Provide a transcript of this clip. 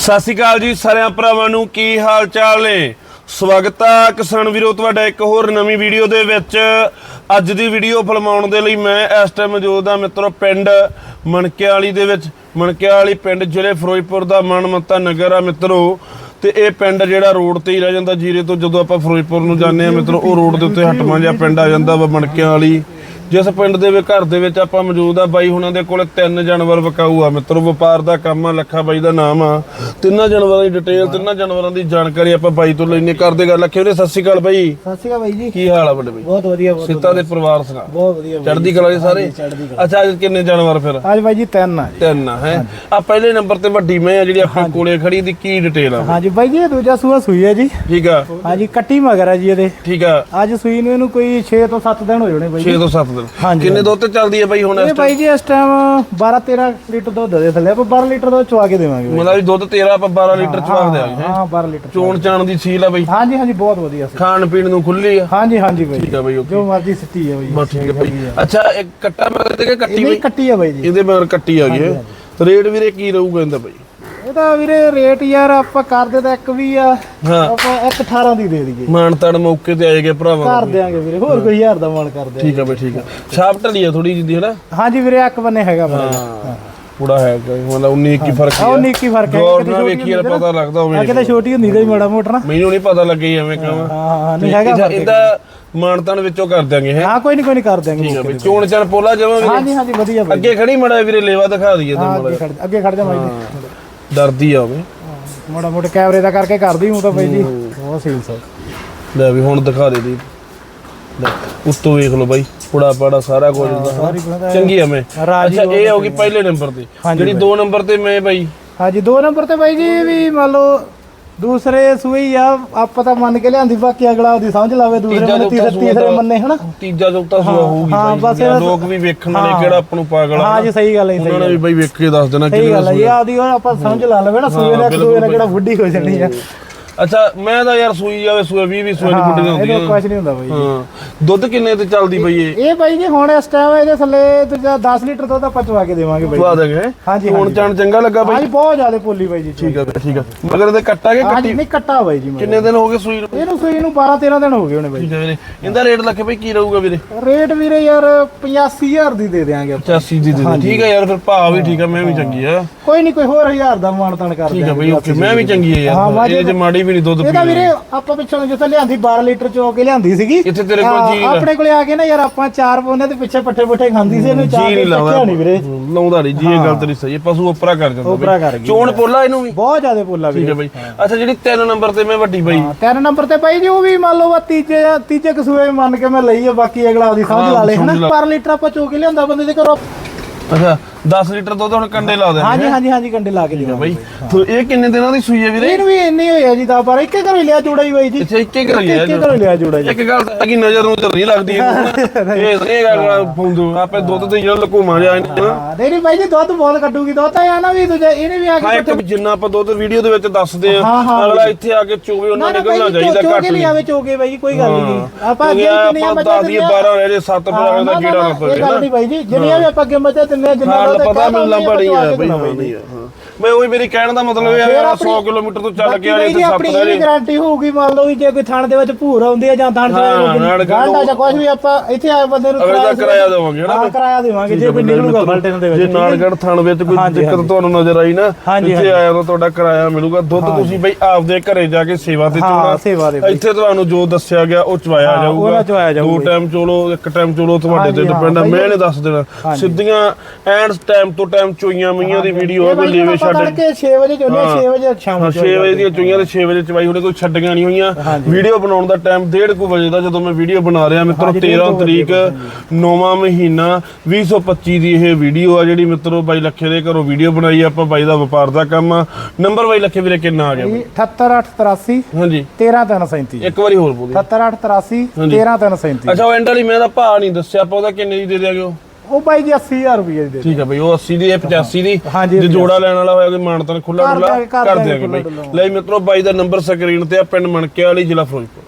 ਸਤਿ ਸ਼੍ਰੀ ਅਕਾਲ ਜੀ ਸਾਰਿਆਂ ਭਰਾਵਾਂ ਨੂੰ, ਕੀ ਹਾਲ ਚਾਲ ਨੇ? ਸਵਾਗਤ ਆ ਕਿਸਾਨ ਵੀਰੋ, ਤੁਹਾਡਾ ਇੱਕ ਹੋਰ ਨਵੀਂ ਵੀਡੀਓ ਦੇ ਵਿੱਚ। ਅੱਜ ਦੀ ਵੀਡੀਓ ਫਿਲਮਾਉਣ ਦੇ ਲਈ ਮੈਂ ਇਸ ਟਾਈਮ ਮੌਜੂਦ ਹਾਂ ਮਿੱਤਰੋ, ਪਿੰਡ ਮਣਕਿਆਲੀ ਦੇ ਵਿੱਚ। ਮਣਕਿਆਲੀ ਪਿੰਡ ਜ਼ਿਲ੍ਹੇ ਫਿਰੋਜ਼ਪੁਰ ਦਾ ਮਨਮੱਤਾ ਨਗਰ ਆ ਮਿੱਤਰੋ। ਤੇ ਇਹ ਪਿੰਡ ਜਿਹੜਾ ਰੋਡ ਤੇ ਹੀ ਰਹਿ ਜਾਂਦਾ, ਜੀਰੇ ਤੋਂ ਜਦੋਂ ਆਪਾਂ ਫਿਰੋਜ਼ਪੁਰ ਨੂੰ ਜਾਂਦੇ ਆ ਮਿੱਤਰੋ, ਉਹ ਰੋਡ ਦੇ ਉੱਤੇ ਹਟਵਾਂ ਜਿਹਾ ਪਿੰਡ ਆ ਜਾਂਦਾ ਵਾ ਮਣਕਿਆਲੀ। ਜਿਸ ਪਿੰਡ ਦੇ ਵਿੱਚ ਘਰ ਦੇ ਵਿੱਚ ਆਪਾਂ ਮੌਜੂਦ ਆ ਬਾਈ ਹੁਣਾਂ ਦੇ ਕੋਲ ਤਿੰਨ ਜਾਨਵਰ ਵਿਕਾਊ ਆ। ਮਿੱਤਰੋ ਵਪਾਰ ਦਾ ਕੰਮ ਆ ਲੱਖਾ ਬਾਈ ਦਾ ਨਾਮ ਆ। ਤਿੰਨਾਂ ਜਾਨਵਰਾਂ ਦੀ ਡਿਟੇਲ ਤਿੰਨਾਂ ਜਾਨਵਰਾਂ ਦੀ ਜਾਣਕਾਰੀ ਆਪਾਂ ਬਾਈ ਤੋਂ ਲੈਣੇ ਕਰਦੇ ਗੱਲ ਲੱਖੇ ਵੀਰੇ ਸਤਿ ਸ਼੍ਰੀ ਅਕਾਲ ਬਾਈ। ਸਤਿ ਸ਼੍ਰੀ ਅਕਾਲ ਬਾਈ ਜੀ। ਕੀ ਹਾਲ ਆ ਵੱਡੇ ਬਾਈ? ਬਹੁਤ ਵਧੀਆ ਬਹੁਤ ਸਿੱਤਾ ਦੇ ਪਰਿਵਾਰ ਸੁਣਾ। ਬਹੁਤ ਵਧੀਆ। ਚੜ੍ਹਦੀ ਕਲਾ ਦੇ ਸਾਰੇ? ਅੱਛਾ ਅੱਜ ਕਿੰਨੇ ਜਾਨਵਰ ਫਿਰ? ਅੱਜ ਬਾਈ ਜੀ ਤਿੰਨ ਆ ਤਿੰਨ ਆ ਹੈ? ਆ ਪਹਿਲੇ ਨੰਬਰ ਤੇ ਵੱਡੀ ਮੈਂ ਆ ਜਿਹੜੀ ਆਪਣੇ ਕੋਲੇ ਖੜੀ ਦੀ ਕੀ ਡਿਟੇਲ ਆ ਹਾਂਜੀ ਬਾਈ ਜੀ ਇਹ ਦੂਜਾ ਸੂਆ ਸੂਈ ਹੈ ਜੀ। ਠੀਕ ਆ। ਹਾਂਜੀ ਕੱਟੀ ਮਗਰ ਆ ਜੀ ਇਹਦੇ। ਠੀਕ ਆ। ਅੱਜ ਸੂਈ ਨੂੰ ਇਹਨੂੰ ਕੋਈ 6 ਤੋਂ 7 ਦਿਨ ਹੋ ਜਾਣੇ ਬਾਈ 6 ਤੋਂ 7 ਹਾਂਜੀ, ਕਿੰਨੇ ਦੁੱਧ ਤੇ ਚੱਲਦੀ ਹੈ ਬਾਈ ਹੁਣ ਇਹ ਬਾਈ ਜੀ ਇਸ ਟਾਈਮ 12 13 ਲੀਟਰ ਦੁੱਧ ਦੇ ਥੱਲੇ ਆਪਾਂ 12 ਲੀਟਰ ਦੁੱਧ ਚਵਾ ਕੇ ਦੇਵਾਂਗੇ ਬਾਈ। ਮਤਲਬ ਵੀ ਦੁੱਧ ਤੇਰਾ ਆਪਾਂ 12 ਲੀਟਰ ਚਵਾ ਦਿਆਂਗੇ ਹਾਂ 12 ਲੀਟਰ ਚੋਣ ਚਾਣ ਦੀ ਸੀਲ ਆ ਬਾਈ। ਹਾਂਜੀ ਹਾਂਜੀ ਬਹੁਤ ਵਧੀਆ ਸੀ ਖਾਣ ਪੀਣ ਨੂੰ ਖੁੱਲੀ ਆ। ਹਾਂਜੀ ਹਾਂਜੀ ਬਾਈ। ਠੀਕ ਆ ਬਾਈ ਓਕੇ। ਜੋ ਮਰਜ਼ੀ ਸਿੱਟੀ ਹੈ ਬਾਈ। ਬਸ ਠੀਕ ਹੈ ਬਾਈ। ਅੱਛਾ ਇੱਕ ਕੱਟਾ ਮਗਰ ਤੇ ਕਿ ਕੱਟੀ ਬਾਈ ਨਹੀਂ ਕੱਟੀ ਆ ਬਾਈ ਜੀ। ਇਹਦੇ ਮਗਰ ਕੱਟੀ ਆ ਗਈ ਹੈ? ਰੇਟ ਵੀਰੇ ਕੀ ਰਹੂਗਾ ਇਹਦਾ ਬਾਈ? ਇਹਦਾ ਵੀਰੇ ਰੇਟ ਯਾਰ ਆਪਾਂ ਕਰਦੇ ਤਾਂ ਇੱਕ ਵੀ ਆ। ਹਾਂ। ਆਪਾਂ 1 18 ਦੀ ਦੇ ਦਈਏ। ਮਾਨ ਤਾਨ ਮੌਕੇ ਤੇ ਆਏਗੇ ਭਰਾਵਾਂ ਕਰ ਦਿਆਂਗੇ ਵੀਰੇ ਹੋਰ ਕੋਈ ਹਜ਼ਾਰ ਦਾ ਮਾਲ ਕਰ ਦਿਆਂਗੇ। ਠੀਕ ਆ ਬਾਈ ਠੀਕ ਆ। ਛਾਪ ਢਲੀ ਆ ਥੋੜੀ ਜਿੰਦੀ ਹੈ ਨਾ ਹਾਂਜੀ ਵੀਰੇ ਇੱਕ ਬੰਨੇ ਹੈਗਾ ਬੜਾ ਹਾਂ। ਪੂੜਾ ਹੈ ਕੋਈ ਮਤਲਬ 19 ਕੀ ਫ਼ਰਕ ਹੈ ਨਿੱਕੀ ਫ਼ਰਕ ਹੈ ਗੌਰ ਨਾਲ ਵੇਖੀ ਯਾਰ ਪਤਾ ਲੱਗਦਾ ਹੋਵੇ। ਕਿਤੇ ਛੋਟੀ ਹੁੰਦੀ ਤਾਂ ਹੀ ਮਾੜਾ ਮੋਟਾ ਨਾ। ਮੈਨੂੰ ਨਹੀਂ ਪਤਾ ਲੱਗੇ ਐਵੇਂ ਹਾਂ ਹਾਂ ਹਾਂ ਨਹੀਂ ਹੈਗਾ ਫ਼ਰਕ। ਇਹਦਾ ਮਾਨਤਾਨ ਵਿੱਚੋਂ ਕਰ ਦਿਆਂਗੇ ਹੈ? ਹਾਂ ਕੋਈ ਨਹੀਂ ਕੋਈ ਨਹੀਂ ਕਰ ਦਿਆਂਗੇ ਠੀਕ ਆ ਬਈ ਚੋਣ ਚਾਣ ਪੋਲਾ ਜਾਵਾਂਗੇ। ਹਾਂਜੀ ਹਾਂਜੀ ਵਧੀਆ ਬਾਈ। ਅੱਗੇ ਖੜੀ ਮੜਾ ਵੀਰੇ ਲੇਵਾ ਦਿਖਾ ਦਈਏ ਹਾਂ ਤੈਨੂੰ ਅੱਗੇ ਖੜ ਅੱਗੇ ਖੜ ਜਾ ਬਾਈ ਜੀ। ਡਰਦੀ ਆ ਹੋਵੇ ਮਾੜਾ ਮੋਟਾ ਕੈਮਰੇ ਦਾ ਕਰਕੇ ਕਰਦੀ ਹੂੰ ਤਾਂ ਬਾਈ ਜੀ। ਬਹੁਤ ਸੀਲ ਸੋ। ਲੈ ਵੀ ਹੁਣ ਦਿਖਾ ਦੇ ਦੀ। ਲੈ ਉੱਤੋਂ ਵੇਖ ਲਓ ਬਾਈ ਪੁੜਾ ਪਾੜਾ ਸਾਰਾ ਕੁਝ ਦਾ ਸਾਰੀ ਚੰਗੀ ਆ ਮੈਂ। ਰਾਜੀ ਅੱਛਾ ਇਹ ਹੋਗੀ ਪਹਿਲੇ ਨੰਬਰ ਤੇ? ਜਿਹੜੀ 2 ਨੰਬਰ ਤੇ ਮੈਂ ਬਾਈ। ਹਾਂਜੀ ਦੋ ਨੰਬਰ ਤੇ ਬਾਈ ਜੀ ਵੀ ਮੰਨ ਲਓ ਦੂਸਰੇ ਸੂਈ ਆ ਆਪਾਂ ਤਾਂ ਮੰਨ ਕੇ ਲਿਆਂਦੀ ਬਾਕੀ ਅਗਲਾ ਉਹਦੀ ਸਮਝ ਲਾਵੇ ਦੂਸਰੇ ਤੀਜਾ ਮੰਨੇ ਚੌਥਾ ਤੀਸਰੇ ਤੀਸਰੇ ਮੰਨੇ ਹਨਾ? ਤੀਜਾ ਚੌਥਾ ਸੂਆ ਹੋਊਗੀ ਹਾਂ, ਬਾਈ ਬਸ ਇਹ- ਲੋਕ ਵੀ ਵੇਖਣ ਵਾਲੇ ਕਿਹੜਾ ਆਪਾਂ ਨੂੰ ਪਾਗਲ ਆ ਹਾਂ ਜੀ ਸਹੀ ਗੱਲ ਹੈ ਉਹਨਾਂ ਨੇ ਵੀ ਬਾਈ ਵੇਖ ਕੇ ਦੱਸ ਦੇਣਾ ਸਹੀ ਕਿਹੜਾ ਗੱਲ ਹੈ ਜੀ ਆਦੀ ਉਹ ਆਪਾਂ ਸਮਝ ਲਾ ਲਵੇ ਨਾ ਸੂਏ ਨਾਲ ਸੂਏ ਨਾਲ ਕਿਹੜਾ ਬੁੱਢੀ ਹੋ ਜਾਣੀ ਆ। ਅੱਛਾ ਮੈਂ ਤਾਂ ਯਾਰ ਸੂਈ ਜਾਵੇ ਸੂਏ 20 20 ਸੂਏ ਦੀ ਗੁੱਡੀਆਂ ਹੁੰਦੀਆਂ ਇਹਦਾ ਕੁਝ ਨਹੀਂ ਹੁੰਦਾ ਬਾਈ ਹਾਂ ਦੁੱਧ ਕਿੰਨੇ ਤੇ ਚੱਲਦੀ ਬਈ ਇਹ? ਇਹ ਬਾਈ ਜੀ ਹੁਣ ਇਸ ਟਾਈਮ ਇਹਦੇ ਥੱਲੇ ਦੂਜਾ 10 ਲੀਟਰ ਦੁੱਧ ਆਪਾਂ ਚਵਾ ਕੇ ਦੇਵਾਂਗੇ ਬਾਈ ਸਵਾਦ ਹੈਂ? ਹਾਂਜੀ ਹੁਣ ਚਾਣ ਚੰਗਾ ਲੱਗਾ ਬਾਈ? ਹਾਂਜੀ ਬਹੁਤ ਜ਼ਿਆਦਾ ਪੋਲੀ ਬਾਈ ਜੀ। ਠੀਕ ਬਈ, ਠੀਕ ਆ। ਮਗਰ ਇਹਦੇ ਕੱਟਾ ਕੇ ਹਾਂਜੀ ਨਹੀਂ ਕੱਟਾ ਬਾਈ ਜੀ ਮੈਂ ਕਿੰਨੇ ਦਿਨ ਹੋ ਗਏ ਸੂਈ ਨੂੰ? ਇਹਨੂੰ ਸੂਈ ਨੂੰ 12 13 ਦਿਨ ਹੋ ਗਏ ਹੋਣੇ ਬਾਈ ਠੀਕ ਆ ਵੀਰੇ। ਇਹਦਾ ਰੇਟ ਲੱਖੇ ਬਈ ਕੀ ਰਹੂਗਾ ਵੀਰੇ? ਰੇਟ ਵੀਰੇ ਯਾਰ 85000 ਦੀ ਦੇ ਦੇਾਂਗੇ 85 ਦੀ ਦੇ ਠੀਕ ਆ ਯਾਰ ਫਿਰ ਭਾਅ ਵੀ ਠੀਕ ਆ ਮੈਂ ਵੀ ਚੰਗੀ ਆ। ਕੋਈ ਨਹੀਂ ਕੋਈ ਹੋਰ ਹਜ਼ਾਰ ਦਾ ਮਾਨਤਾਨ ਕਰ ਠੀਕ ਦਿਆਂਗੇ ਬਈ ਓਕੇ ਮੈਂ ਵੀ ਚੰਗੀ ਆ ਹਾਂ, ਯਾਰ ਇਹ ਜੇ ਮਾੜੀ ਵੀ ਨਹੀਂ ਦੁੱਧ ਇਹਦਾ ਵੀਰੇ ਆਪਾਂ ਪਿੱਛੋਂ ਜਿੱਥੇ ਲਿਆਂਦੀ 12 ਲੀਟਰ ਚੋ ਕੇ ਲਿਆਂਦੀ ਸੀਗੀ। ਇੱਥੇ ਤੇਰੇ ਕੋਲ ਜੀ ਆਪਣੇ ਕੋਲੇ ਆ ਕੇ ਨਾ ਯਾਰ ਆਪਾਂ ਚਾਰ ਪੌਨੇ ਦੇ ਪਿੱਛੇ ਪੱਠੇ ਪੁੱਠੇ ਖਾਂਦੀ ਸੀ ਇਹਨੂੰ ਚਾਰ ਨਹੀਂ ਲਾਉਂਦਾ ਨਹੀਂ ਵੀਰੇ। ਲਾਉਂਦਾ ਨਹੀਂ ਜੀ ਇਹ ਗੱਲ ਤੇਰੀ ਸਹੀ ਹੈ। ਪਸ਼ੂ ਉਪਰਾ ਕਰ ਜਾਂਦਾ ਉਪਰਾ ਕਰ ਗਈ ਚੋਣ ਪੋਲਾ ਇਹਨੂੰ ਵੀ। ਬਹੁਤ ਜ਼ਿਆਦਾ ਪੋਲਾ ਠੀਕ ਵੀਰੇ। ਹੈ ਬਈ। ਅੱਛਾ ਜਿਹੜੀ 3 ਨੰਬਰ ਤੇ ਮੈਂ ਵੱਡੀ ਬਈ। ਹਾਂ, ਤਿੰਨ ਨੰਬਰ ਤੇ ਬਾਈ ਜੀ ਉਹ ਵੀ ਮੰਨ ਲਓ ਵਾ ਤੀਜੇ ਤੀਜੇ ਕਸੂਏ ਮੰਨ ਕੇ ਮੈਂ ਲਈ ਆ ਬਾਕੀ ਅਗਲਾ ਉਹਦੀ ਸਮਝ ਲਾ ਲੇ ਹਨਾ? ਪਰ ਲੀਟਰ ਆਪਾਂ ਚੋ ਕੇ ਲਿਆਂਦਾ ਬੰਦੇ ਦੇ ਘਰੋਂ। ਅੱਛਾ 10 ਲੀਟਰ ਦੁੱਧ ਹੁਣ ਕੰਡੇ ਲਾ ਦੇ ਹਾਂਜੀ ਹਾਂਜੀ ਹਾਂਜੀ ਕੰਡੇ ਲਾ ਕੇ ਦਿਓ ਬਈ। ਤੂੰ ਇਹ ਕਿੰਨੇ ਦਿਨਾਂ ਦੀ ਸੂਈ ਹੈ ਵੀਰੇ? ਇਹਨੂੰ ਵੀ ਇੰਨੀ ਹੋਈ ਆ ਜੀ ਦਾ ਪਰ ਇੱਕੇ ਘਰੋਂ ਲਿਆ ਜੋੜਾ ਹੀ ਬਾਈ ਜੀ। ਇੱਥੇ ਇੱਕੇ ਕਰੀ ਹੈ ਇੱਕੇ ਘਰੋਂ ਲਿਆ ਜੋੜਾ ਜੀ। ਇੱਕ ਗੱਲ ਤਾਂ ਕਿ ਨਜ਼ਰ ਨੂੰ ਨਹੀਂ ਲੱਗਦੀ। ਇਹ ਇਹ ਗੱਲ ਫੋਂਦੂ ਆਪੇ ਦੁੱਧ ਤੇ ਜਿਹੜਾ ਲਕੂਮਾ ਨਾ। ਹਾਂ ਨਹੀਂ ਨਹੀਂ ਬਾਈ ਜੀ ਦੁੱਧ ਬਹੁਤ ਕੱਢੂਗੀ। ਦੁੱਧ ਤਾਂ ਆ ਨਾ ਵੀ ਦੂਜਾ ਇਹਨੇ ਵੀ ਆ ਕੇ ਇੱਕ ਜਿੰਨਾ ਆਪਾਂ ਦੁੱਧ ਵੀਡੀਓ ਦੇ ਵਿੱਚ ਦੱਸਦੇ ਆ ਅਗਲਾ ਇੱਥੇ ਆ ਕੇ ਚੋਵੇ ਉਹਨਾਂ ਨਾ ਨਿਕਲਣਾ ਚਾਹੀਦਾ ਘੱਟ ਨਹੀਂ। ਲਿਆਵੇ ਚੋਕੇ ਬਾਈ ਕੋਈ ਗੱਲ ਨਹੀਂ। ਆਪਾਂ ਅੱਗੇ ਕਿੰਨੀਆਂ ਕਿੰਨੀਆਂ ਆਪਾਂ ਬੱਚਾ 10 ਦੀ 12 ਰਹਿ ਜੇ 7 ਪਰ ਦਾ ਕੀੜਾ ਨਾ ਪਵੇ ਇਹ ਗੱਲ ਨਹੀਂ ਬਾਈ ਜੀ। ਜਿੰਨੀਆਂ ਵੀ ਆਪਾਂ ਅੱਗੇ ਬੱਚਾ ਦਿੰਨੇ ਜਿੰਨਾ ਪਤਾ ਮੈਨੂੰ ਲੰਬਾ ਨਹੀਂ ਆ ਬਈ ਹਾਂ ਨਹੀਂ ਆ? ਮੈਂ ਉਹੀ ਮੇਰੀ ਕਹਿਣ ਦਾ ਮਤਲਬ ਇਹ ਹੈ 100 ਕਿਲੋਮੀਟਰ ਤੋਂ ਚੱਲ ਕੇ ਆ ਜੀ ਇੱਥੇ 7 ਆਪਣੀ ਇਹ ਗਾਰੰਟੀ ਹੋਊਗੀ ਮੰਨ ਲਓ ਵੀ ਜੇ ਕੋਈ ਥਾਣ ਦੇ ਵਿੱਚ ਭੂਰ ਆਉਂਦੀ ਹੈ ਜਾਂ ਥਾਣ ਹਾਂ, ਨਾਲ ਦੇ ਗਾਂਡਾ ਜਾਂ ਕੁਝ ਵੀ ਆਪਾਂ ਇੱਥੇ ਆਏ ਬੰਦੇ ਨੂੰ ਕਿਰਾਇਆ ਕਿਰਾਇਆ ਦੇਵਾਂਗੇ। ਨਾ ਹਾਂ ਕਿਰਾਇਆ ਦੇਵਾਂਗੇ ਜੇ ਕੋਈ ਨਿਕਲੂਗਾ ਬਲਟਨ ਦੇ ਜੇ ਵਿੱਚ ਨਾਲਗੜ ਥਣ ਵਿੱਚ ਕੋਈ ਦਿੱਕਤ ਤੁਹਾਨੂੰ ਨਜ਼ਰ ਆਈ ਨਾ ਇੱਥੇ ਆਇਆ ਤਾਂ ਤੁਹਾਡਾ ਕਿਰਾਇਆ ਮਿਲੂਗਾ। ਦੁੱਧ ਤੁਸੀਂ ਬਈ ਆਪਦੇ ਘਰੇ ਜਾ ਕੇ ਸੇਵਾ ਤੇ ਹਾਂ ਚੋਣਾ। ਸੇਵਾ ਦੇ ਬਾਈ। ਇੱਥੇ ਤੁਹਾਨੂੰ ਜੋ ਦੱਸਿਆ ਗਿਆ ਉਹ ਚਵਾਇਆ ਜਾਊਗਾ। ਉਹਨਾਂ ਚਵਾਇਆ ਜਾਊਗਾ ਦੋ ਟਾਈਮ ਚੋਲੋ ਇੱਕ ਟਾਈਮ ਚੋਲੋ ਤੁਹਾਡੇ ਤੇ ਡਿਪੈਂਡ ਆ। ਮੈਂ ਨੇ ਦੱਸ ਦੇਣਾ। ਸਿੱਧੀਆਂ ਐਂਡ ਟਾਈਮ ਤੋਂ ਟਾਈਮ ਚੋਈਆਂ ਮਈਆਂ ਦੀ ਵੀਡੀਓ ਆ ਕੋਈ ਲੇਵੇ ਛੱਡ ਤੜਕੇ 6 ਵਜੇ ਚੋਲੇ 6 ਵਜੇ ਸ਼ਾਮ ਹਾਂ 6 ਵਜੇ ਦੀਆਂ ਚੋਈਆਂ ਤੇ 6 ਵਜੇ ਚਵਾਈ ਹੁਣੇ ਕੋਈ ਛੱਡੀਆਂ ਨਹੀਂ ਹੋਈਆਂ। ਵੀਡੀਓ ਬਣਾਉਣ ਦਾ ਟਾਈਮ 1:30 ਵਜੇ ਦਾ ਜਦੋਂ ਮੈਂ ਵੀਡੀਓ ਬਣਾ ਰਿਹਾ ਮਿੱਤਰੋ 13 ਤਰੀਕ ਨੌਵਾਂ ਮਹੀਨਾ 2025 ਦੀ ਇਹ ਵੀਡੀਓ ਆ ਜਿਹੜੀ ਮਿੱਤਰੋ ਬਾਈ ਲੱਖੇ ਦੇ ਘਰੋਂ ਵੀਡੀਓ ਬਣਾਈ ਆਪਾਂ ਬਾਈ ਦਾ ਵਪਾਰ ਦਾ ਕੰਮ ਆ। ਨੰਬਰ ਬਾਈ ਲੱਖੇ ਵੀਰੇ ਕਿੰਨਾ ਆ ਗਿਆ ਬਾਈ? 78883 ਹਾਂਜੀ। 13337 ਇੱਕ ਵਾਰੀ ਹੋਰ ਬੋਲੀ 78883 13337 ਅੱਛਾ ਉਹ ਐਂਡ ਵਾਲੀ ਮੈਂ ਦਾ ਭਾਅ ਨਹੀਂ ਦੱਸਿਆ ਆਪਾਂ ਉਹਦਾ ਕਿੰਨੇ ਦੀ ਦੇ ਦਿਆਂਗੇ ਉਹ? ਉਹ ਬਾਈ ਜੀ 80000 ਰੁਪਏ ਦੀ ਠੀਕ ਆ ਬਈ ਉਹ 80 ਦੀ ਇਹ 85 ਦੀ ਜੇ ਜੋੜਾ ਲੈਣ ਵਾਲਾ ਹੋਇਆ ਕੋਈ ਮਾਨਤਨ ਖੁੱਲਾ ਡੁੱਲਾ ਕਰ ਦਿਆਂਗੇ ਬਈ। ਲੈ ਮਿੱਤਰੋ ਬਾਈ ਦਾ ਨੰਬਰ ਸਕਰੀਨ ਤੇ ਆ ਪਿੰਡ ਮਣਕੇ ਵਾਲੀ ਜ਼ਿਲ੍ਹਾ ਫਿਰੋਜ਼ਪੁਰ।